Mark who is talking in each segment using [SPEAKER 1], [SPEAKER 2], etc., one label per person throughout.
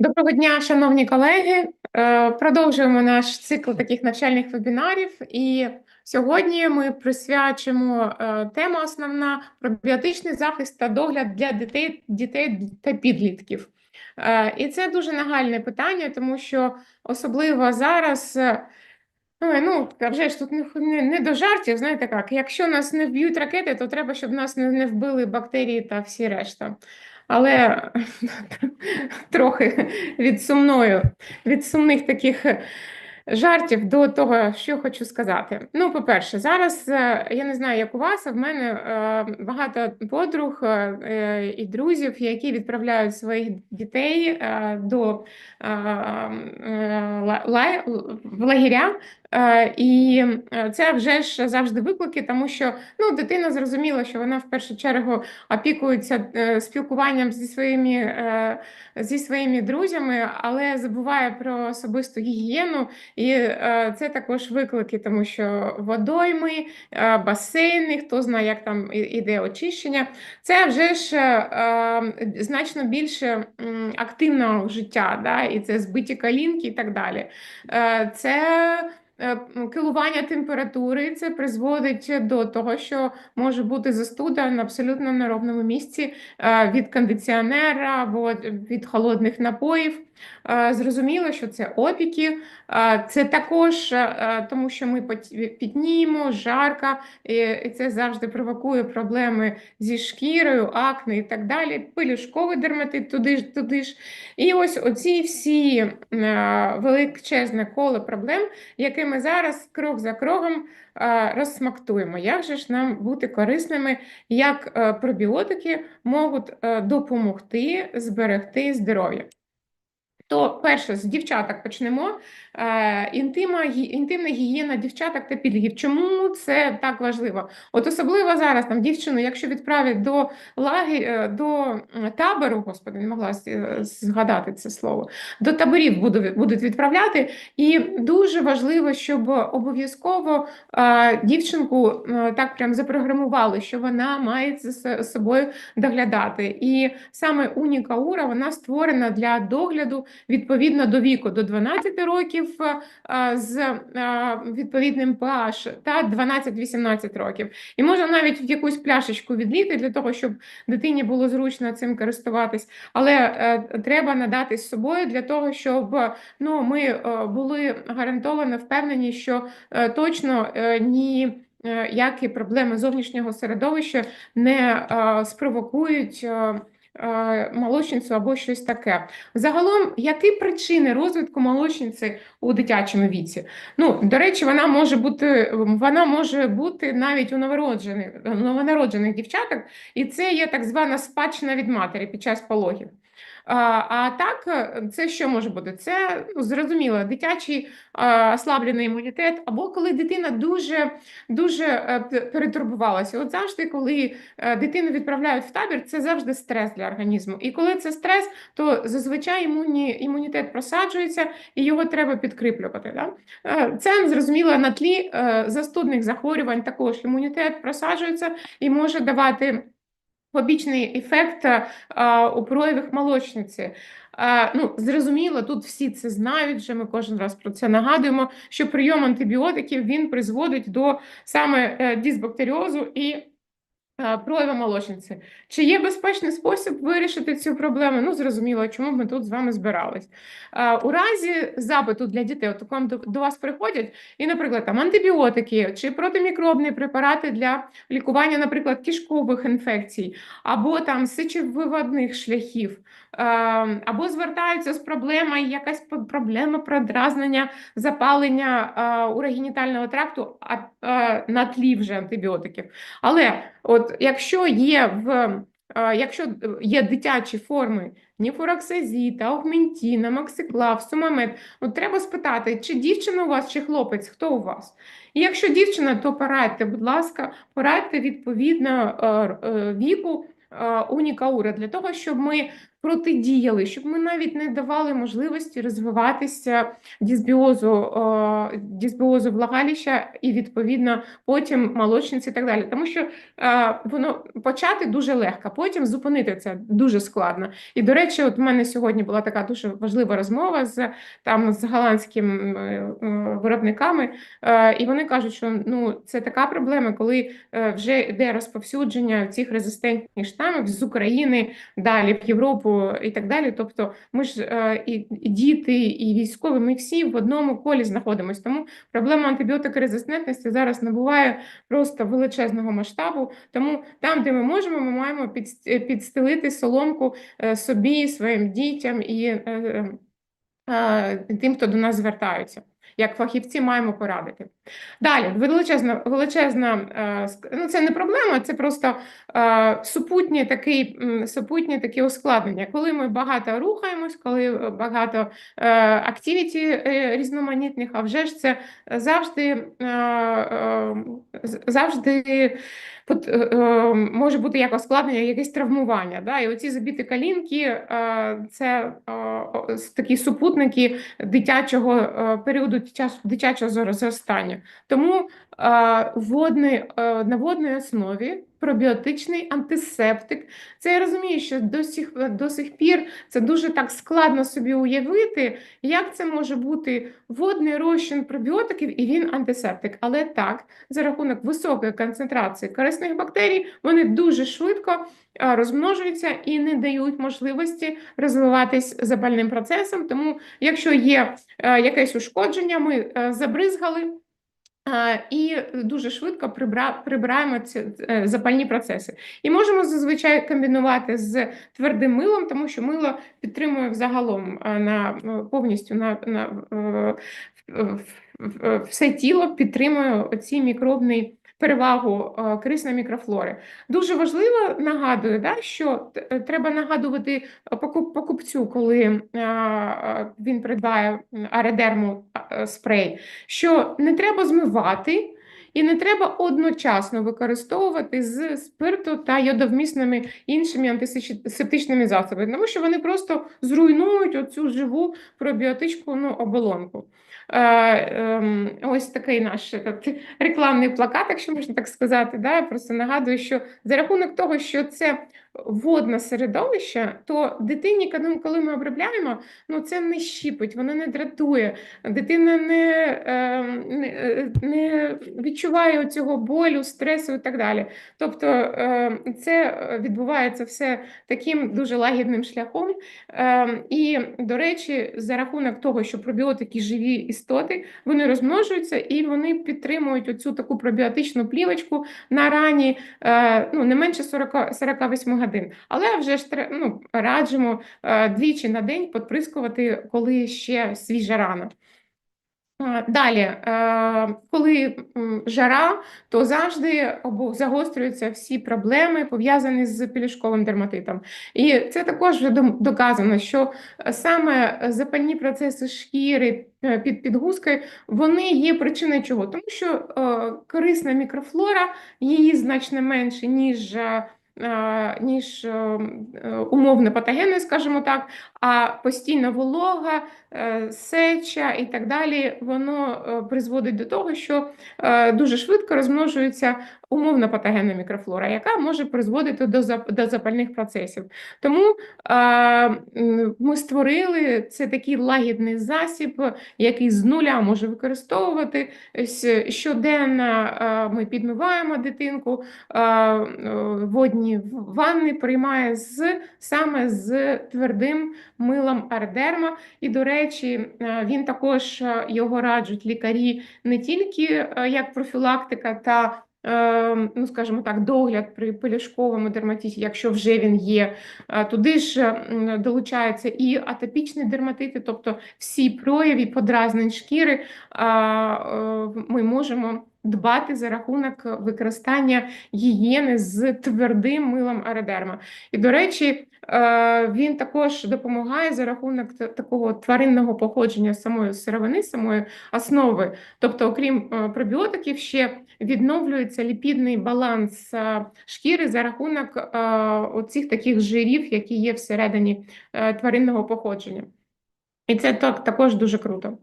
[SPEAKER 1] Доброго дня, шановні колеги. Е, Продовжуємо наш цикл таких навчальних вебінарів. І сьогодні ми присвячимо е, тему основна пробіотичний захист та догляд для дітей, дітей та підлітків. Е, І це дуже нагальне питання, тому що особливо зараз. Ой, ну, вже ж тут не, не, не до жартів, знаєте як, якщо нас не вб'ють ракети, то треба, щоб нас не, не вбили бактерії та всі решта. Але трохи від сумною, від сумних таких жартів до того, що хочу сказати. Ну, по-перше, зараз е, я не знаю, як у вас, а в мене е, багато подруг е, і друзів, які відправляють своїх дітей е, до е, е, в лагеря. Е, І е, це вже ж завжди виклики, тому що ну, дитина зрозуміла, що вона в першу чергу опікується е, спілкуванням зі своїми, зі своїми друзями, але забуває про особисту гігієну. І це також виклики, тому що водойми, басейни, хто знає, як там іде очищення. Це вже ж значно більше активного життя, да? і це збиті калінки і так далі. Це Килування температури це призводить до того, що може бути застуда на абсолютно неровному місці е, від кондиціонера або від холодних напоїв. Е, Зрозуміло, що це опіки, е, це також е, тому, що ми пітніємо, жарко, і це завжди провокує проблеми зі шкірою, акне і так далі. Пилюшковий дерматит туди ж, туди ж. І ось оці всі е, величезне коло проблем, які ми зараз крок за кроком е, розсмактуємо. Як же ж нам бути корисними, як е, пробіотики можуть е, допомогти зберегти здоров'я? То перше, з дівчаток почнемо. Е, інтима, гі- інтимна гігієна дівчаток та підлітків. Чому це так важливо? От особливо зараз там дівчину, якщо відправлять до лаги, е, до табору, господи, не могла е, згадати це слово, до таборів буду- будуть відправляти. І дуже важливо, щоб обов'язково дівчинку так прям запрограмували, що вона має за собою доглядати. І саме Уніка Ура вона створена для догляду відповідно до віку до 12 років е, з е, відповідним pH та 12-18 років. І можна навіть в якусь пляшечку відліти для того, щоб дитині було зручно цим користуватись. Але е, треба надати з собою для того, щоб ну, ми були гарантовано впевнені, що точно ні. Які проблеми зовнішнього середовища не спровокують молочницю або щось таке. Загалом, які причини розвитку молочниці у дитячому віці? Ну, до речі, вона може бути, вона може бути навіть у новонароджених новонароджених дівчаток, і це є так звана спадщина від матері під час пологів. А, так, е, це що може бути? Це ну, зрозуміло, дитячий ослаблений імунітет, або коли дитина дуже, дуже е, перетурбувалася. От завжди, коли е, дитину відправляють в табір, це завжди стрес для організму. І коли це стрес, то зазвичай імунні, імунітет просаджується і його треба підкріплювати. Да? Це зрозуміло на тлі застудних захворювань також імунітет просаджується і може давати побічний ефект а, у проявах молочниці. А, Ну, зрозуміло, тут всі це знають, вже ми кожен раз про це нагадуємо, що прийом антибіотиків він призводить до саме е, дисбактеріозу і е, прояви молочниці. Чи є безпечний спосіб вирішити цю проблему? Ну, зрозуміло, чому ми тут з вами збирались. Е, У разі запиту для дітей, от вам до, вас приходять, і, наприклад, там антибіотики чи протимікробні препарати для лікування, наприклад, кишкових інфекцій, або там сечовиводних шляхів, е, або звертаються з проблемою, якась проблема продразнення, запалення е, урогенітального тракту е, на тлі вже антибіотиків. Але от якщо є в е, якщо є дитячі форми ніфуроксазіта, аугментіна, максиклав, сумамед, от треба спитати, чи дівчина у вас, чи хлопець, хто у вас? І якщо дівчина, то порадьте, будь ласка, порадьте відповідно віку унікаура для того, щоб ми протидіяли, щоб ми навіть не давали можливості розвиватися дисбіозу, е, дисбіозу влагалища і відповідно потім молочниці і так далі. Тому що е, воно почати дуже легко, потім зупинити це дуже складно. І до речі, от у мене сьогодні була така дуже важлива розмова з там з голландськими е, виробниками, і вони кажуть, що ну це така проблема, коли вже йде розповсюдження цих резистентних штамів з України далі в Європу і так далі. Тобто, ми ж е, і, діти, і військові, ми всі в одному колі знаходимося. Тому проблема антибіотикорезистентності зараз набуває просто величезного масштабу. Тому там, де ми можемо, ми маємо підс- підстелити соломку е, собі, своїм дітям і е, е, е, тим, хто до нас звертаються. Як фахівці маємо порадити. Далі, величезна, величезна, е, ну це не проблема, це просто е, супутні такий, супутні такі ускладнення. Коли ми багато рухаємось, коли е, багато активіті різноманітних, а вже ж це завжди, завжди може бути як ускладнення, якесь травмування. Да? І оці забіті калінки це такі супутники дитячого періоду дитячого зро- зростання. Тому е, водний, е, на водній основі пробіотичний антисептик. Це я розумію, що до сих, до сих пір це дуже так складно собі уявити, як це може бути водний розчин пробіотиків і він антисептик. Але так, за рахунок високої концентрації корисних бактерій, вони дуже швидко а, розмножуються і не дають можливості розвиватись запальним процесом. Тому, якщо є е, якесь ушкодження, ми е, забризгали. Е, І дуже швидко прибираємо ці е, запальні процеси. І можемо зазвичай комбінувати з твердим милом, тому що мило підтримує взагалом е, на е, повністю на, на все тіло підтримує оці мікробний перевагу е, корисної мікрофлори. Дуже важливо нагадую, да, що е, треба нагадувати покуп- покупцю, коли е, е, він придбає аредерму е, спрей, що не треба змивати. І не треба одночасно використовувати з спирту та йодовмісними іншими антисептичними засобами, тому що вони просто зруйнують оцю живу пробіотичну ну, оболонку. Е, е, ось такий наш так, рекламний плакат, якщо можна так сказати. Да? Я просто нагадую, що за рахунок того, що це водне середовище, то дитині, коли- коли ми обробляємо, ну це не щіпить, воно не дратує, дитина не, ем, не, е, не відчуває цього болю, стресу і так далі. Тобто ем, це відбувається все таким дуже лагідним шляхом. Ем, І, до речі, за рахунок того, що пробіотики живі істоти, вони розмножуються і вони підтримують оцю таку пробіотичну плівочку на рані е, ну, не менше 40, 48 годин. Але вже ж ну, раджимо е, двічі на день подприскувати, коли ще свіжа рана. Е, Далі, е, коли жара, то завжди загострюються всі проблеми, пов'язані з пелюшковим дерматитом. І це також вже доказано, що саме запальні процеси шкіри під підгузкою, вони є причиною чого? Тому що корисна мікрофлора, її значно менше, ніж, ніж умовне е, умовно патогенної, скажімо так, а постійна волога, е, сеча і так далі, воно е, призводить до того, що е, дуже швидко розмножується умовно патогенна мікрофлора, яка може призводити до запальних процесів. Тому ми створили це такий лагідний засіб, який з нуля може використовувати. Щоденно ми підмиваємо дитинку, водні ванни приймає з саме з твердим милом ардерма. І, до речі, е, він також е, його раджуть лікарі не тільки е, як профілактика та ну, скажімо так, догляд при пелюшковому дерматиті, якщо вже він є. Туди ж долучаються і атопічні дерматити, тобто всі прояви подразнень шкіри ми можемо дбати за рахунок використання гігієни з твердим милом аеродерма. І, до речі, е, він також допомагає за рахунок такого тваринного походження самої сировини, самої основи. Тобто, окрім е, пробіотиків, ще відновлюється ліпідний баланс е, шкіри за рахунок оцих таких жирів, які є всередині тваринного походження. І це так, також дуже круто.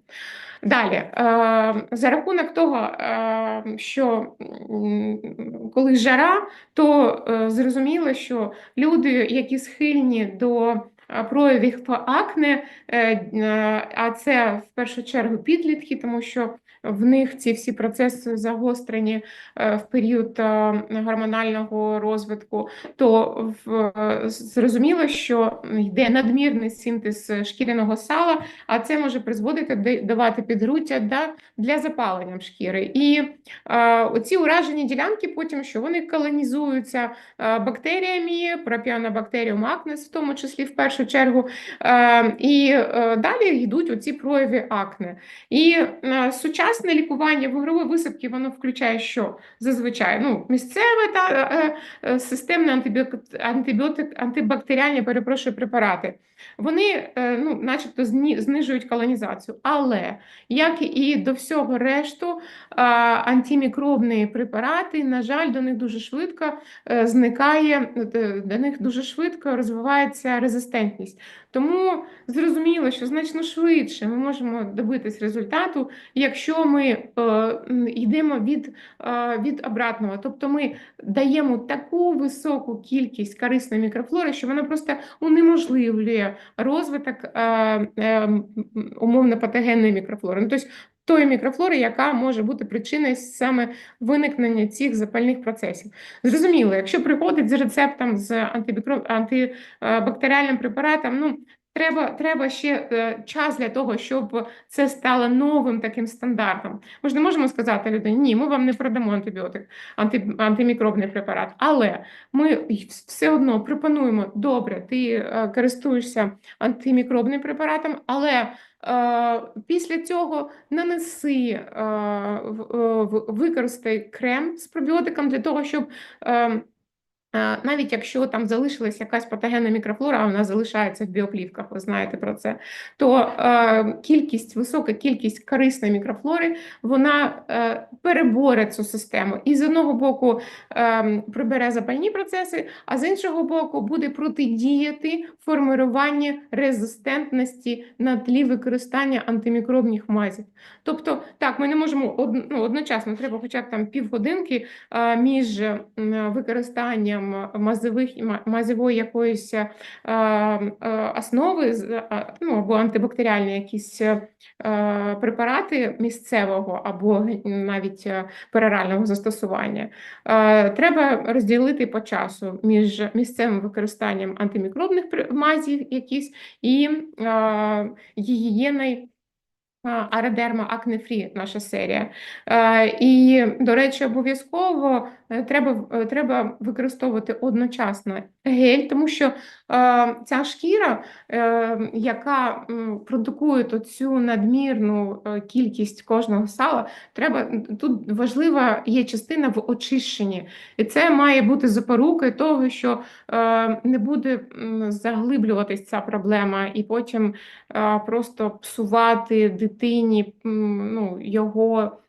[SPEAKER 1] Далі, е, за рахунок того, е, що коли жара, то е, зрозуміло, що люди, які схильні до проявів акне, а це в першу чергу підлітки, тому що в них ці всі процеси загострені е, в період е, гормонального розвитку, то е, зрозуміло, що йде надмірний синтез шкіряного сала, а це може призводити давати підґрунтя для запалення шкіри. І е, оці уражені ділянки потім, що вони колонізуються бактеріями, пропіонобактеріум акнес, в тому числі в першу чергу, і далі йдуть оці прояви акне. І е, сучасне лікування вугрової висипки воно включає що? Зазвичай ну, місцеве та е, е, системне антибіотик, антибактеріальні, перепрошую, препарати. Вони, е, ну, начебто, знижують колонізацію. Але, як і до всього решту, а, антимікробні препарати, на жаль, до них дуже швидко е, зникає, е, до них дуже швидко розвивається резистентність. Тому зрозуміло, що значно швидше ми можемо добитись результату, якщо ми е, йдемо від, е, від обратного. Тобто ми даємо таку високу кількість корисної мікрофлори, що вона просто унеможливлює розвиток е, е, умовно патогенної мікрофлори. Ну, тобто тої мікрофлори, яка може бути причиною саме виникнення цих запальних процесів. Зрозуміло, якщо приходить з рецептом з антибактеріальним препаратом, ну треба, треба ще е, час для того, щоб це стало новим таким стандартом. Ми ж не можемо сказати людині, ні, ми вам не продамо антибіотик, анти... антимікробний препарат, але ми все одно пропонуємо добре, ти е, користуєшся антимікробним препаратом, але е, після цього нанеси, е, в- е, використай крем з пробіотиком для того, щоб Е, Навіть якщо там залишилась якась патогенна мікрофлора, вона залишається в біоплівках, ви знаєте про це, то е, кількість, висока кількість корисної мікрофлори, вона е, переборе цю систему. І з одного боку е, прибере запальні процеси, а з іншого боку буде протидіяти формуванню резистентності на тлі використання антимікробних мазів. Тобто, так, ми не можемо ну, одночасно, треба хоча б там півгодинки е, між м, використанням мазових мазової якоїсь е, е, основи ну, або антибактеріальні якісь е, препарати місцевого або навіть е, перорального застосування. Е, Треба розділити по часу між місцевим використанням антимікробних мазів якісь і е, гігієною а, Аредерма Акнефрі, наша серія. Е, І, до речі, обов'язково е, треба, е, треба використовувати одночасно гель, тому що е, ця шкіра, е, яка продукує цю надмірну е, кількість кожного сала, треба тут важлива є частина в очищенні. І це має бути запорукою того, що е, не буде заглиблюватись ця проблема, і потім а, просто псувати дитині ну, його е,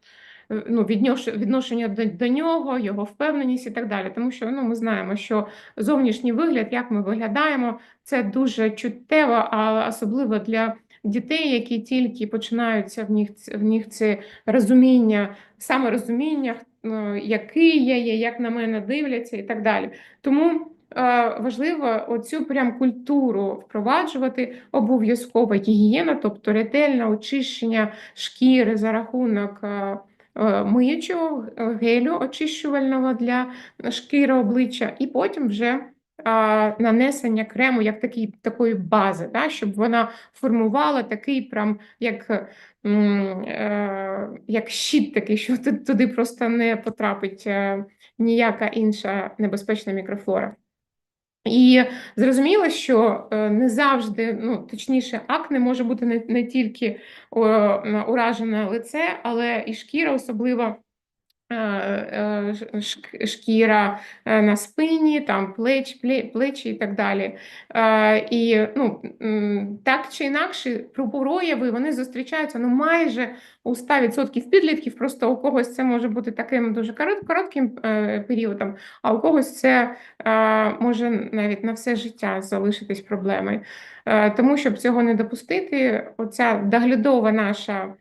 [SPEAKER 1] ну, віднош- відношення до, до нього, його впевненість і так далі. Тому що ну, ми знаємо, що зовнішній вигляд, як ми виглядаємо, це дуже чуттєво, а особливо для дітей, які тільки починаються в них, в них це розуміння, саморозуміння, е, який я є, як на мене дивляться і так далі. Тому е, важливо оцю прям культуру впроваджувати обов'язково гігієна, тобто ретельне очищення шкіри за рахунок е, миючого е, гелю очищувального для шкіри обличчя, і потім вже нанесення крему як такий, такої бази, да, щоб вона формувала такий прям як, е, як щит такий, що ту- туди просто не потрапить е, ніяка інша небезпечна мікрофлора. І зрозуміло, що е, не завжди, ну точніше, акне може бути не, не тільки уражене лице, але і шкіра, шк- шкіра е, на спині, там плеч, плечі і так далі. І ну, так чи інакше, прояви вони зустрічаються ну, майже у 100% підлітків, просто у когось це може бути таким дуже коротким е, періодом, а у когось це е, може навіть на все життя залишитись проблемою. Е, Тому, щоб цього не допустити, оця доглядова наша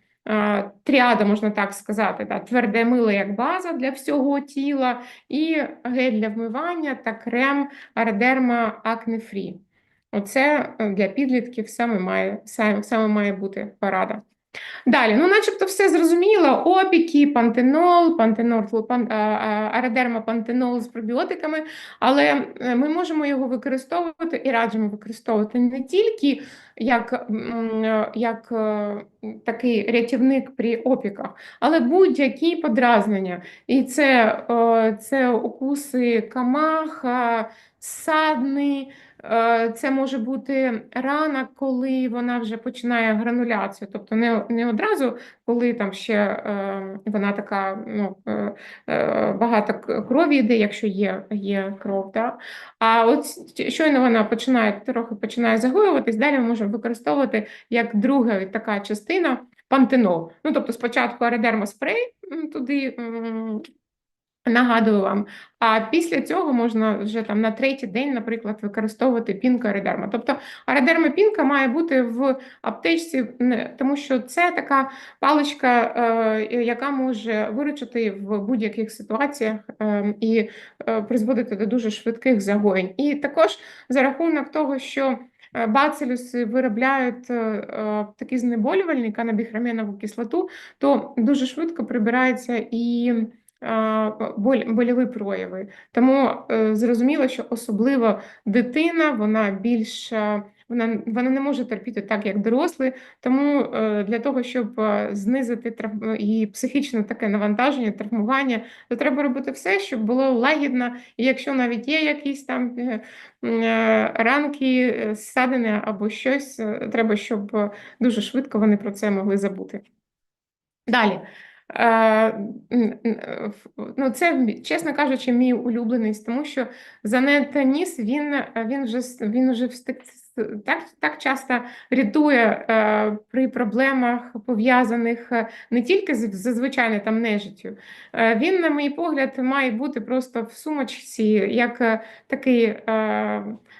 [SPEAKER 1] тріада, можна так сказати, да, тверде мило як база для всього тіла, і гель для вмивання та крем Ардерма Acne Free. Оце е, для підлітків саме має, саме, має бути порада. Далі, ну, начебто, все зрозуміло. Опіки, пантенол, пантенол, пан, а, а, аредерма пантенол з пробіотиками, але ми можемо його використовувати і раджимо використовувати не тільки як, як е, такий рятівник при опіках, але будь-які подразнення. І це, е, це укуси камаха, садни. Е, Це може бути рана, коли вона вже починає грануляцію, тобто не, не одразу, коли там ще е, вона така ну, е, е, багато крові йде, якщо є, є кров. Да? А от щойно вона починає трохи починає загоюватись, далі ми можемо використовувати як друга така частина пантенол. Ну, тобто спочатку аредермоспрей м, туди. Нагадую вам, а після цього можна вже там на третій день, наприклад, використовувати пінка аредерма. Тобто аредерма пінка має бути в аптечці, тому що це така паличка, е, яка може виручити в будь-яких ситуаціях е, і е, призводити до дуже швидких загоєнь. І також за рахунок того, що е, Бацилюси виробляють такий знеболювальник, канабіхраменову кислоту, то дуже швидко прибирається і а, больові прояви. Тому е, зрозуміло, що особливо дитина, вона більш вона, вона не може терпіти так, як дорослий. Тому е, для того, щоб е, знизити її психічне таке навантаження, травмування, то треба робити все, щоб було лагідно. І якщо навіть є якісь там ранки, ссадини або щось, треба, щоб дуже швидко вони про це могли забути. Далі. Е, Ну, це, чесно кажучи, мій улюблений, тому що Занет Ніс, він, він вже, він вже так, так часто рятує е, при проблемах, пов'язаних е, не тільки з з там нежиттю. Е, він, на мій погляд, має бути просто в сумочці, як е, такий е,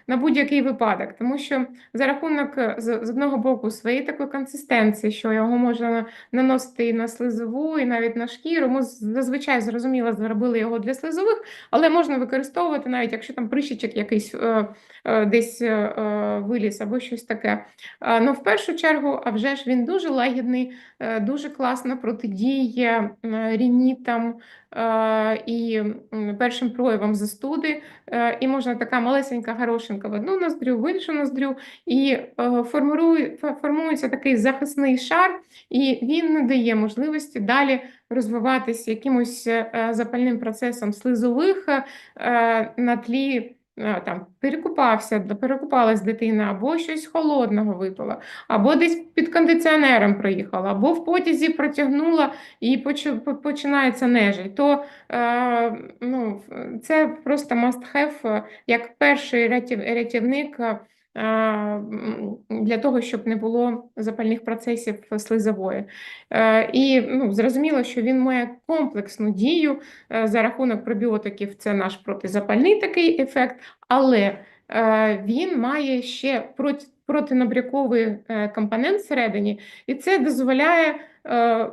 [SPEAKER 1] на будь-який випадок, тому що за рахунок е, з, з одного боку своєї такої консистенції, що його можна наносити і на слизову, і навіть на шкіру. Ми зазвичай зрозуміло зробили його для слизових, але можна використовувати навіть якщо там прищичок якийсь е, е, десь е, виліз або щось таке. Ну, в першу чергу, а вже ж він дуже лагідний, е, дуже класно протидіє рінітам е, і першим проявам застуди. Е, І можна така малесенька горошинка в одну ноздрю, в іншу ноздрю, і формує, формується такий захисний шар, і він не дає можливості далі розвиватися якимось запальним процесом слизових на тлі. Е, Там перекупався, перекупалась дитина, або щось холодного випила, або десь під кондиціонером проїхала, або в потязі протягнула і починається нежить. То е, ну, це просто must have е, як перший рятівник е, для того, щоб не було запальних процесів слизової. Е, І ну, зрозуміло, що він має комплексну дію е, за рахунок пробіотиків. Це наш протизапальний такий ефект, але е, він має ще проти, протинабряковий е, компонент всередині, і це дозволяє е,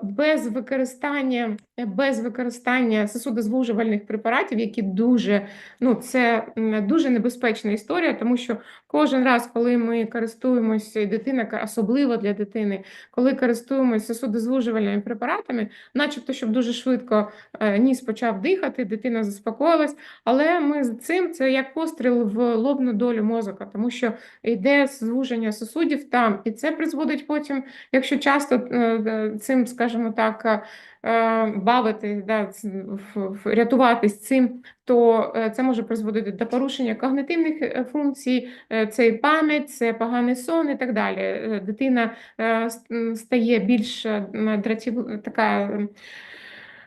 [SPEAKER 1] без використання, без використання сосудозвужувальних препаратів, які дуже ну це дуже небезпечна історія, тому що кожен раз, коли ми користуємося, і дитина, особливо для дитини, коли користуємося сосудозвужувальними препаратами, начебто, щоб дуже швидко е, ніс почав дихати, дитина заспокоїлась, але ми з цим це як постріл в лобну долю мозока, тому що йде звуження сосудів там, і це призводить потім, якщо часто е, е, цим, скажімо так, е, е, бавити, да, рятуватись цим, то е, це може призводити до порушення когнитивних функцій, це і пам'ять, це поганий сон і так далі. Дитина стає більш дратів, така.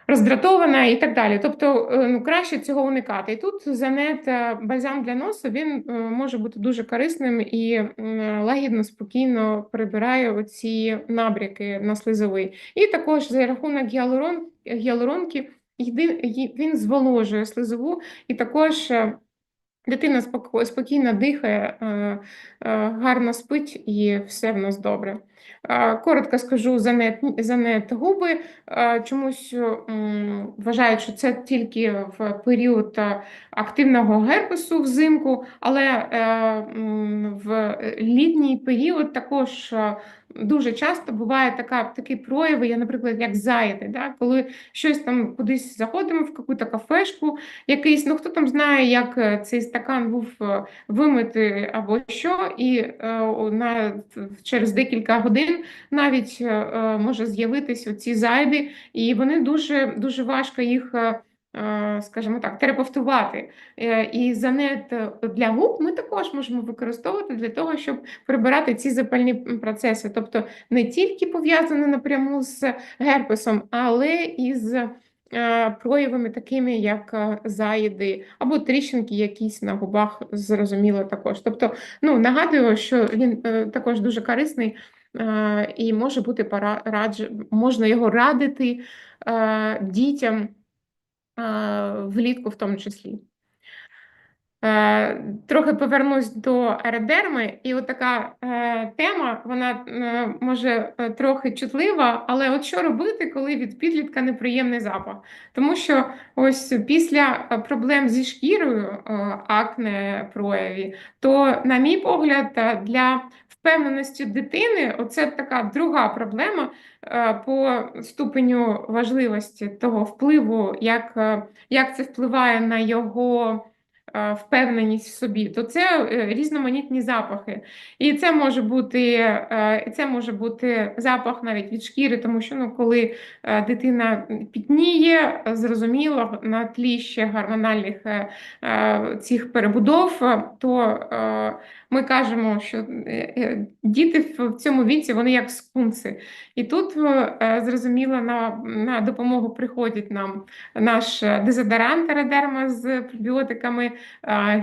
[SPEAKER 1] Роздратована і так далі. Тобто е, ну, краще цього уникати. І тут занет е, бальзам для носу він е, може бути дуже корисним і лагідно, спокійно прибирає оці набряки на слизовий. І також за рахунок гіалурон, гіалуронки він зволожує слизову і також. Дитина спокійно дихає, е, е, гарно спить і все в нас добре. Е, Коротко скажу за нет, губи. Чомусь вважають, що це тільки в період активного герпесу взимку, але в літній період також дуже часто буває така, такі прояви, я, наприклад, як заяди, да? коли щось там кудись заходимо в якусь кафешку, якийсь, ну хто там знає, як е, цей стакан був е, вимитий або що, і е, на, через декілька годин навіть може з'явитись оці зайди, і вони дуже, дуже важко їх. Е, е, Скажімо так, терапевтувати. Е, І занет для губ ми також можемо використовувати для того, щоб прибирати ці запальні процеси. Тобто не тільки пов'язане напряму з герпесом, але і з е, проявами такими, як е, заїди або тріщинки якісь на губах, зрозуміло також. Тобто, ну, нагадую, що він е, також дуже корисний е, і може бути пора, можна його радити е, дітям е, влітку в тому числі. Е, Трохи повернусь до аеродерми, і от така е, тема, вона е, може трохи чутлива, але от що робити, коли від підлітка неприємний запах? Тому що ось після проблем зі шкірою, акне прояві, то, на мій погляд, для впевненості дитини, оце така друга проблема по ступеню важливості того впливу, як, як це впливає на його впевненість в собі, то це е, різноманітні запахи. І це може бути, е, це може бути запах навіть від шкіри, тому що ну, коли е, дитина пітніє, е, зрозуміло, на тлі ще гормональних е, е, цих перебудов, е, то е, ми кажемо, що е, е, діти в цьому віці вони як скунси. І тут е, зрозуміло на, на допомогу приходить нам наш е, дезодорант Аеродерма з пробіотиками, е,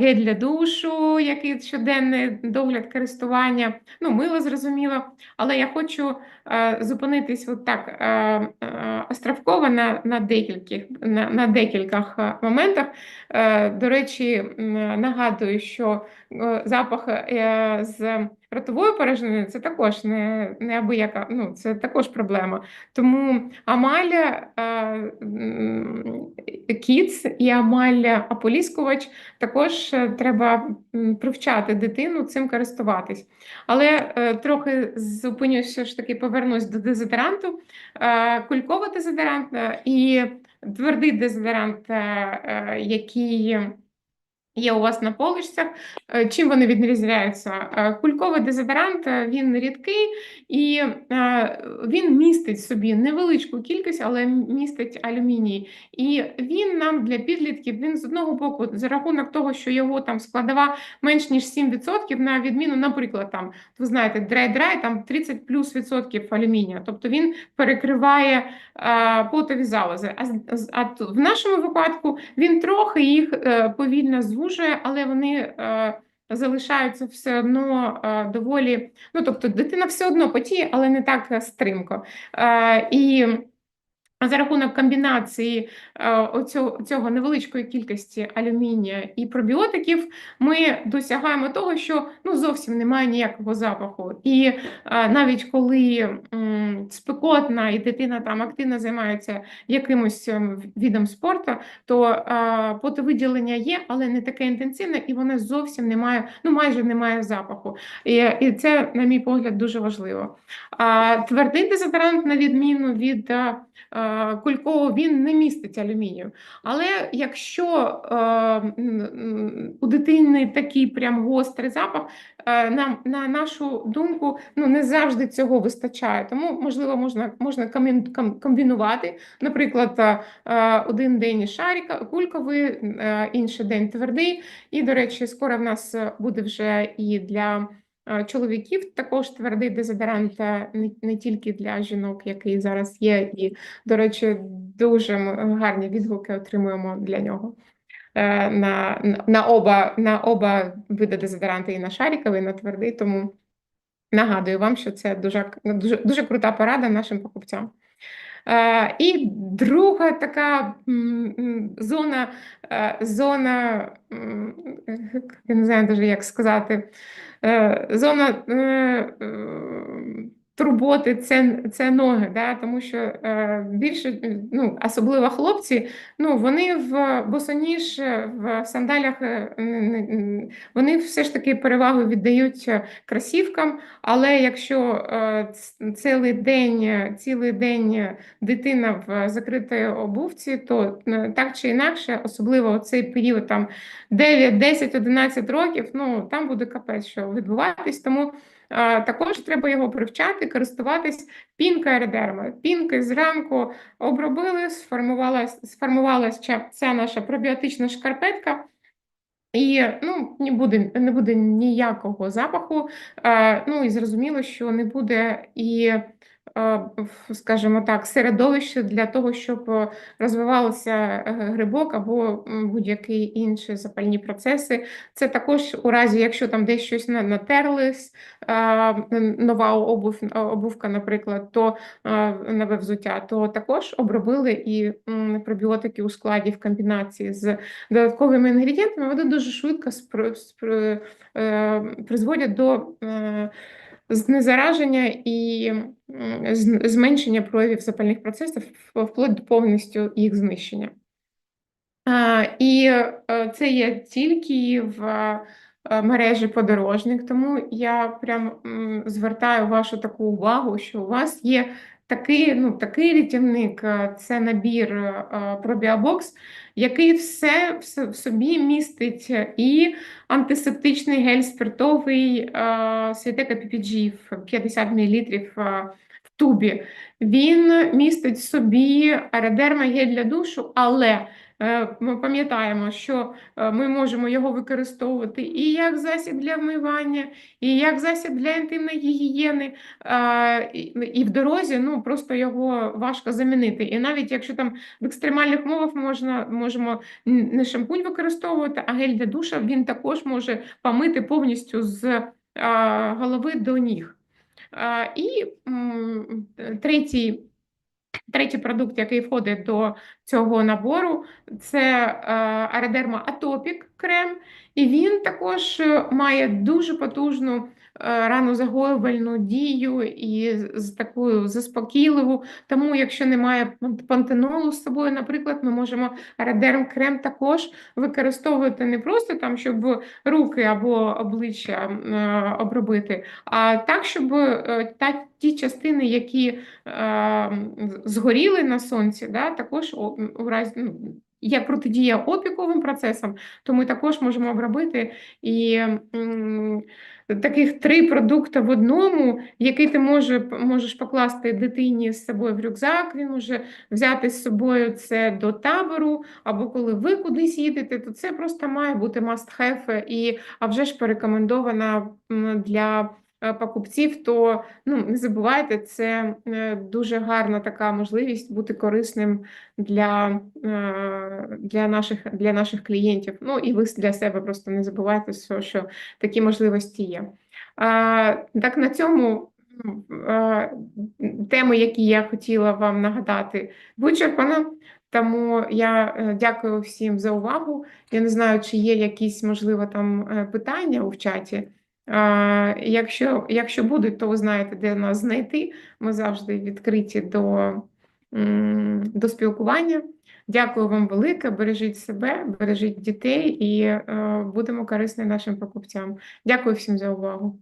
[SPEAKER 1] гель для душу, який щоденний догляд користування, ну, мило зрозуміло. Але я хочу е, зупинитись от так е, е, островково на, на, декільких, на, на декількох моментах. До речі, нагадую, що запах з ротовою порожниною це також не, не абияка, ну, це також проблема. Тому Амаля е, Кіц і Амаля Аполіскувач також е, треба привчати дитину цим користуватись. Але е, трохи зупинюсь, все ж таки повернусь до дезодоранту. Кульковий дезодорант і твердий дезодорант, який є у вас на поличцях. Е, Чим вони відрізняються? Е, Кульковий дезодорант е, він рідкий і він містить собі невеличку кількість, але містить алюміній. І він нам для підлітків, він з одного боку, за рахунок того, що його там складова менш ніж 7%, на відміну, наприклад, там, ви знаєте, драй-драй, там 30 плюс відсотків алюмінію. Тобто він перекриває потові залози. А, в нашому випадку він трохи їх повільно звужує, але вони е, залишаються все одно е, доволі. Ну, тобто дитина все одно потіє, але не так стримко. Е, і за рахунок комбінації е, цього невеличкої кількості алюмінія і пробіотиків ми досягаємо того, що ну, зовсім немає ніякого запаху. І е, навіть коли спекотна і дитина там активно займається якимось ем, відом спорту, то е, потовиділення є, але не таке інтенсивне, і воно зовсім немає, ну майже немає запаху. І, і це, на мій погляд, дуже важливо. А твердий дезодорант, на відміну від е, він не містить алюмінію. Але якщо е, у дитини такий прям гострий запах, е, нам, на нашу думку, ну не завжди цього вистачає. Тому, можливо, можна, можна комбінувати. Наприклад, е, один день шарика, кульковий, інший день твердий. І, до речі, скоро в нас буде вже і для чоловіків. Також твердий дезодорант не, тільки для жінок, який зараз є, і, до речі, дуже гарні відгуки отримуємо для нього. Е, На, на, оба, на оба види дезодоранти, і на шариковий, і на твердий, тому нагадую вам, що це дуже, дуже, дуже крута порада нашим покупцям. Е, І друга така зона, е, зона, я не знаю даже, як сказати, зона е, е, турботи це, це ноги, да? тому що е, більше, ну, особливо хлопці, ну, вони в босоніж, е, в сандалях, е, вони все ж таки перевагу віддають е, кросівкам, але якщо е, цілий день, е, цілий день е, дитина в закритій обувці, то е, так чи інакше, особливо цей період там 9, 10, 11 років, ну там буде капець, що відбуватись. Тому е, також треба його привчати, користуватись пінкою аеродермою. Пінки зранку обробили, сформувалася сформувалася ця- наша пробіотична шкарпетка. І ну, не буде, не буде ніякого запаху. Е, ну і зрозуміло, що не буде і, е, скажімо так, середовище для того, щоб е, розвивався е, грибок або будь-які інші запальні процеси. Це також у разі, якщо там десь щось натерлись, е, нова обув, обувка, наприклад, то е, нове взуття, то також обробили і пробіотики у складі в комбінації з додатковими інгредієнтами, вони дуже швидко е, призводять до е, знезараження і зменшення проявів запальних процесів вплоть до повністю їх знищення. І е, це є тільки в е, мережі подорожник, тому я прям звертаю вашу таку увагу, що у вас є такий, ну, такий рятівник, е, це набір е, Пробіабокс, який все в собі містить і антисептичний гель спиртовий е, Світека PPG 50 мл в тубі. Він містить в собі аеродерма гель для душу, але Е, Ми пам'ятаємо, що е, ми можемо його використовувати і як засіб для вмивання, і як засіб для інтимної гігієни, е, і в дорозі ну, просто його важко замінити. І навіть якщо там в екстремальних умовах можна, можемо не шампунь використовувати, а гель для душа він також може помити повністю з е, голови до ніг. Е, І третій. Третій продукт, який входить до цього набору, це е, Аеродерма Атопік крем, і він також е, має дуже потужну ранозагоювальну дію і з такою заспокійливу. Тому, якщо немає пантенолу з собою, наприклад, ми можемо Аеродерм крем також використовувати не просто там, щоб руки або обличчя е, обробити, а так, щоб е, та, ті частини, які е, згоріли на сонці, да, також у разі ну, є протидія опіковим процесам, то ми також можемо обробити і м, таких три продукти в одному, який ти може, можеш покласти дитині з собою в рюкзак, він може взяти з собою це до табору, або коли ви кудись їдете, то це просто має бути must have і а вже ж порекомендована для покупців, то ну, не забувайте, це е, дуже гарна така можливість бути корисним для, е, для, наших, для наших клієнтів. Ну і ви для себе просто не забувайте, що, що такі можливості є. Так на цьому е, теми, які я хотіла вам нагадати, вичерпано. Тому я е, дякую всім за увагу. Я не знаю, чи є якісь, можливо, там е, питання у чаті. Якщо, якщо будуть, то ви знаєте, де нас знайти. Ми завжди відкриті до, до спілкування. Дякую вам велике. Бережіть себе, бережіть дітей і е, будемо корисні нашим покупцям. Дякую всім за увагу.